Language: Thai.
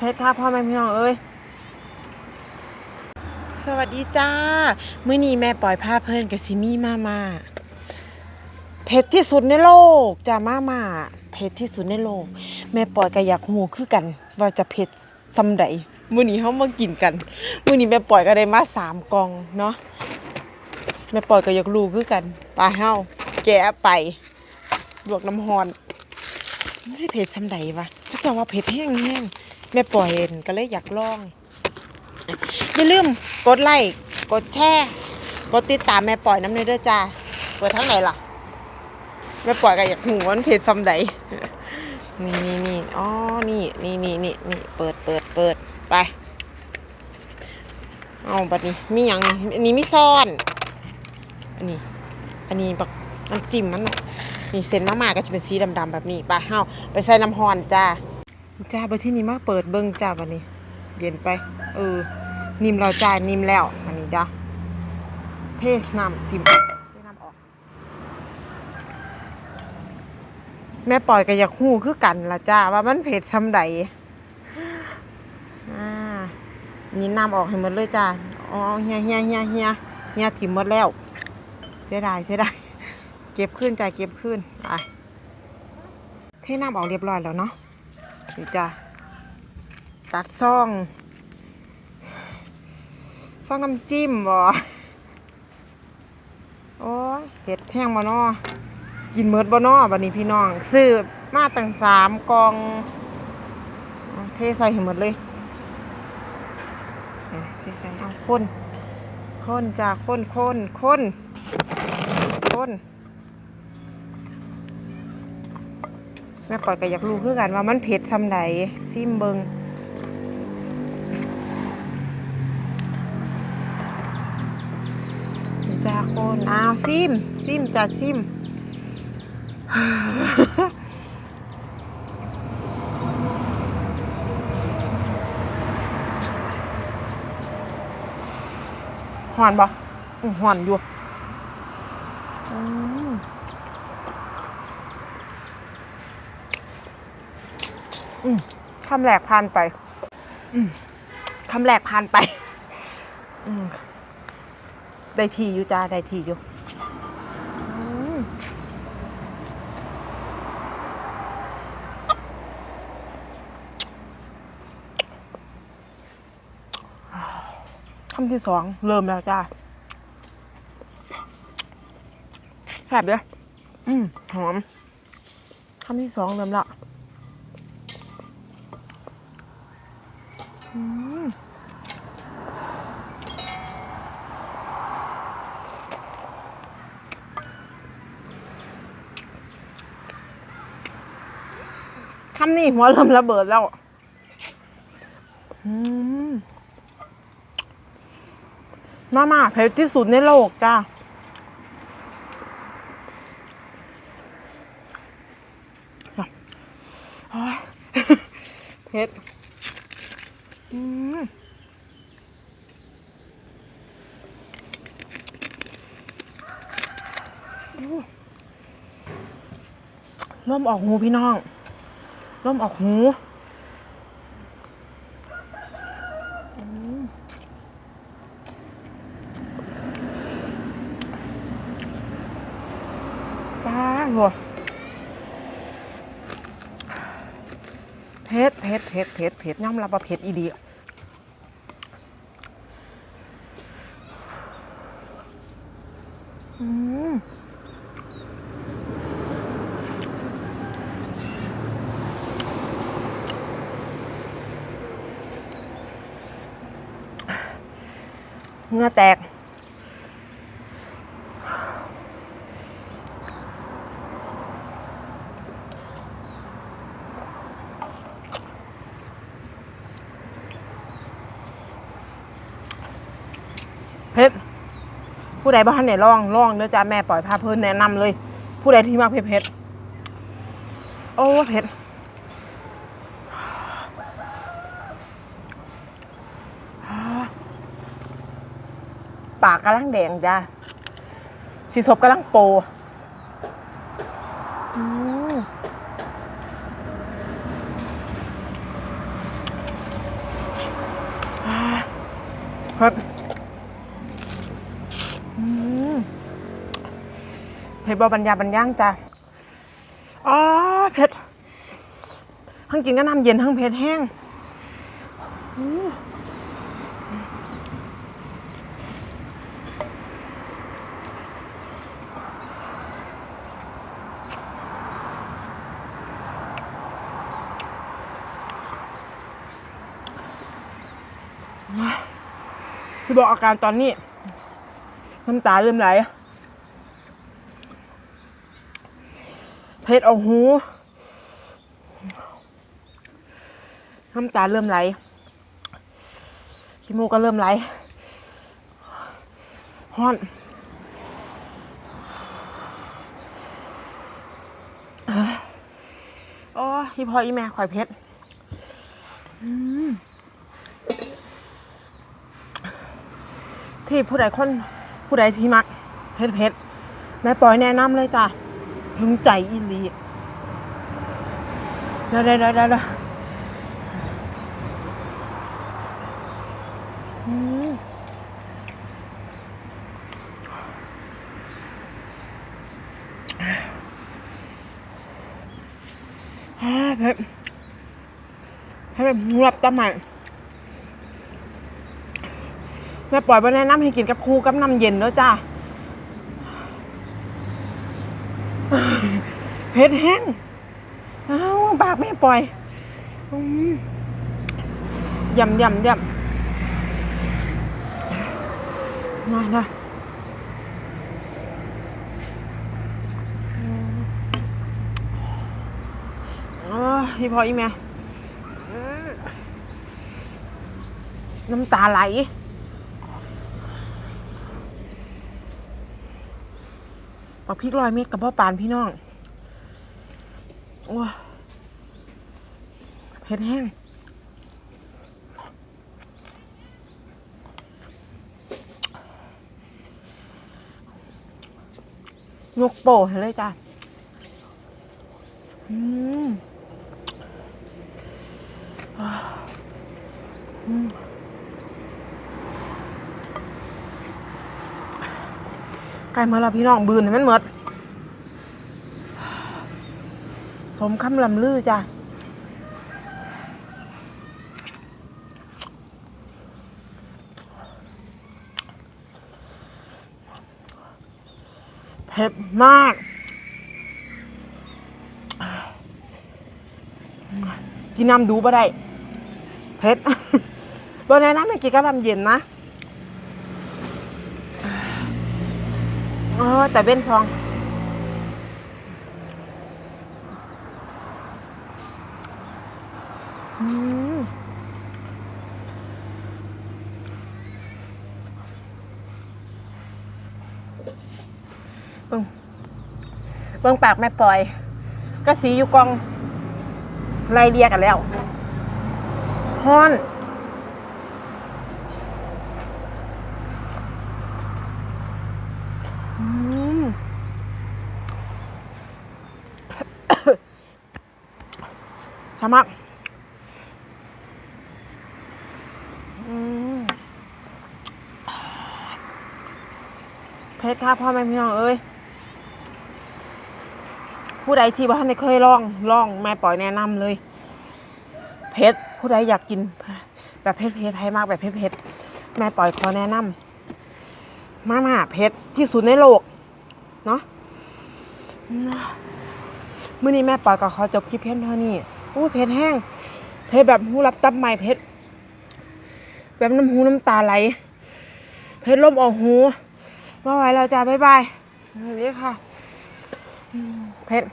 เพชรค่ะพ่อแม่พี่น้องเอ้ยสวัสดีจ้ามื้อนี้แม่ปล่อยผ้าเพิ่นกับซิมี่มามาเผ็ดที่สุดในโลกจ้ามามาเผ็ดที่สุดในโลก แม่ปล่อยก็อยากหูคือกัน ว่าจะเผ็ดซำใดมื้อนี้เฮามากินกันมื้อนี้แม่ปล่อยก็ได้มาสามกองเนาะแม่ปล่อยก็อยากรู้คือกันไปเฮาแกะไปลวกน้ำฮอนมันสิเผ็ดซำใดวะถ้าจะว่าเผ็ดแห้งๆ แม่ปล่อยเห็นก็เลยอยากลอง อย่าลืมกดไลค์กดแชร์กดติดตามแม่ปล่อยน้ำเนยเด้อจ้าเปิดทั้งไหนล่ะแม่ปล่อยก็อยากหูว่ามันเผ็ดซำใดนี่นี่นี่อ๋อนี่นี่นี่นี่นี่เปิดเปิดเปิดไปเอาบัดนี้มีอย่างนี้อันนี้มีซ่อน อันนี้ อันนี้แบัน้ำจิ้มมันน่ะนี่เส้นมากๆก็จะเป็นสีดำๆแบบนี้ไปเฮาไปใส่น้ำฮอนจ้า จ้าไปที่นี่มาเปิดเบิ้งจ้าวันนี้ เย็นไปเออนิ่มแล้วจ้ายนิ่มแล้วอันนี้จ้าเทน้ำทิมเทน้ำออก แม่ปล่อยก็อยากหู้คือกันละจ้าว่ามันเผ็ดซำใดอ่านี่น้ำออกให้หมดเลยจ้าอ๋อเฮียเฮียเฮียเฮียเฮียถิ่มหมดแล้วเสียดายเสียดายเก็บขึ้นจ้าเก็บขึ้นไปเทน้ำออกเรียบร้อยแล้วเนาะ นี่จ้าตัดซ่องซ่องน้ำจิ้มบ่โอ้ยเผ็ดแห้งบ่นอกินเมิดบ่นอบัดนี้พี่น้องซื้อมาตั้งสามกอง เทใส่ให้หมดเลยเทใส่เอาคนคนจ้าคนคนคนคน แม่ปล่อยก็อยากรู้คือกันว่ามันเผ็ดซำใดซิมเบิงจ้าคนอ้าวซิม ซิมจ้าซิมหอนบ่หอนอยู่อืมอืม คำแรกผ่านไปคำแรกผ่านไปได้ทีอยู่จ้าได้ทีอยู่คำที่สองเริ่มแล้วจ้าแซ่บเด้ออืมหอมคำที่สองเริ่มและอืม คำนี้หัวเริ่มระเบิดแล้วมมาม่าเผ็ดที่สุดในโลกจ้าโอ๊ย เผ็ดอืมเร่มออกหูพี่น้องร่มออกหูป้าหัวเผ็ดเผ็ดเผ็ดเผ็ดเผ็ดย่อมรับว่าเผ็ดอีดีอืมเหงื่อแตก ผู้ใดบ้านไหนร่องร่องเด้อจ้าแม่ปล่อยผ้าเพิ่นแนะนำเลย ผู้ใดที่มากเผ็ดๆโอ้เผ็ดปากกำลังแดงจ้าชีสบกำลังโปครับ ผ็ดบอบรรยาบรรย่างจ้ะอ๋อเผ็ดทั้งกินก็น้ำเย็นทั้งเผ็ดแห้งอืมพี่บอกอาการตอนนี้ น้ำตาเริ่มไหล เผ็ดเอาหูน้ำตาเริ่มไหลขี้มูกก็เริ่มไหลฮ้อนอ้ยโอ้ยพี่พ่ออีแม่ข่อยเพชรที่ผู้ใดคนผู้ใดที่มักเพชรเพชรแม่ปล่อยแนะนำเลยจ้ะ ถึงใจอีลีเดี๋ยวเดี๋ยวเดี๋ยวเดี๋ยวอืมอ่าเผ็ดเผ็ดแบบหลับตาใหม่แม่ปล่อยไปแนะนำให้กินกับครูกับน้ำเย็นแล้วจ้า ผ็ดแห้งอ้าวปากแม่ปล่อยอืมยำยำยำนะนะอ๋อพี่พออีแม่น้ำตาไหลปักพริกลอยเม็ดกับพ่อปานพี่น้อง โอ้ยเผ็ดแห้งยกโป้ให้เลยจ้ะ อืมอืมใกล้มาแล้วพี่น้องบืนมันหมด สมคำลำลือจ้ะเผ็ดมากกินน้ำดูบ่ได้เผ็ดบ่แนะนำให้กินกับน้ำเย็นนะเออแต่เบ้นซอง อืม เบิ่งเบิ่งปากแม่ปล่อย ก็สีอยู่กองไล่เรียกันแล้วฮ้อนอืมสมักอื เพชรค่ะพ่อแม่พี่น้องเอ้ยผู้ใดที่บ้านได้เคยลองลองแม่ปล่อยแนะนำเลย เพชรผู้ใดอยากกิน แบบเพชรเพชรให้มากแบบเพชรเพชรแม่ปล่อยขอแนะนำมาม่าเพชรที่สุดในโลกเนาะเมื่อนี้แม่ปล่อยก็ขอจบคลิปเพียงเท่านี้อู้เพชรแห้ง เพชรแบบหูรับตับใหม่เพชรแบบน้ำหูน้ำตาไหล เพชรลมออกหู มาไหวเราจะบ๊ายบายนี่ค่ะเพชร